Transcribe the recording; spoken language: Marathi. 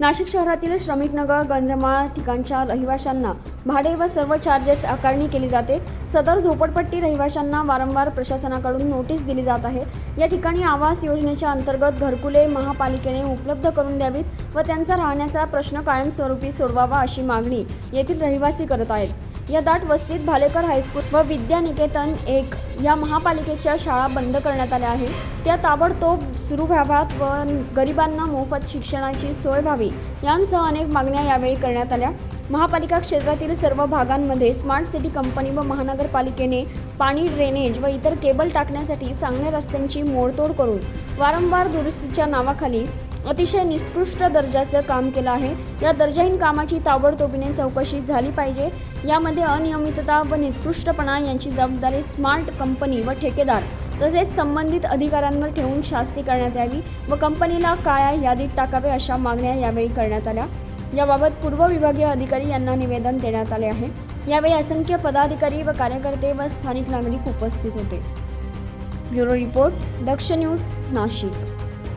नाशिक शहरातील श्रमिकनगर गंजमाळ ठिकाणच्या रहिवाशांना भाडे व सर्व चार्जेस आकारणी केली जाते. सदर झोपडपट्टी रहिवाशांना वारंवार प्रशासनाकडून नोटीस दिली जात आहे. या ठिकाणी आवास योजनेच्या अंतर्गत घरकुले महापालिकेने उपलब्ध करून द्यावीत व त्यांचा राहण्याचा प्रश्न कायमस्वरूपी सोडवावा अशी मागणी येथील रहिवासी करत आहेत. या दाट वस्तीत भालेकर हायस्कूल व विद्यानिकेतन एक या महापालिकेच्या शाळा बंद करण्यात आल्या आहेत. त्या ताबडतोब सुरू व्हाव्यात व गरिबांना मोफत शिक्षणाची सोय व्हावी यांसह अनेक मागण्या यावेळी करण्यात आल्या. महापालिका क्षेत्रातील सर्व भागांमध्ये स्मार्ट सिटी कंपनी व महानगरपालिकेने पाणी ड्रेनेज व इतर केबल टाकण्यासाठी चांगल्या रस्त्यांची मोडतोड करून वारंवार दुरुस्तीच्या नावाखाली अतिशय निकृष्ट दर्जाचं काम केलं आहे. या दर्जाहीन कामाची ताबडतोबीने चौकशी झाली पाहिजे. यामध्ये अनियमितता व निकृष्टपणा यांची जबाबदारी स्मार्ट कंपनी व ठेकेदार तसेच संबंधित अधिकाऱ्यांवर ठेवून शास्ती करण्यात यावी व कंपनीला काळ्या यादीत टाकावे अशा मागण्या यावेळी करण्यात आल्या. याबाबत पूर्व विभागीय अधिकारी यांना निवेदन देण्यात आले आहे. यावेळी असंख्य पदाधिकारी व कार्यकर्ते व स्थानिक नागरिक उपस्थित होते. Bureau report Daksh news Nashik.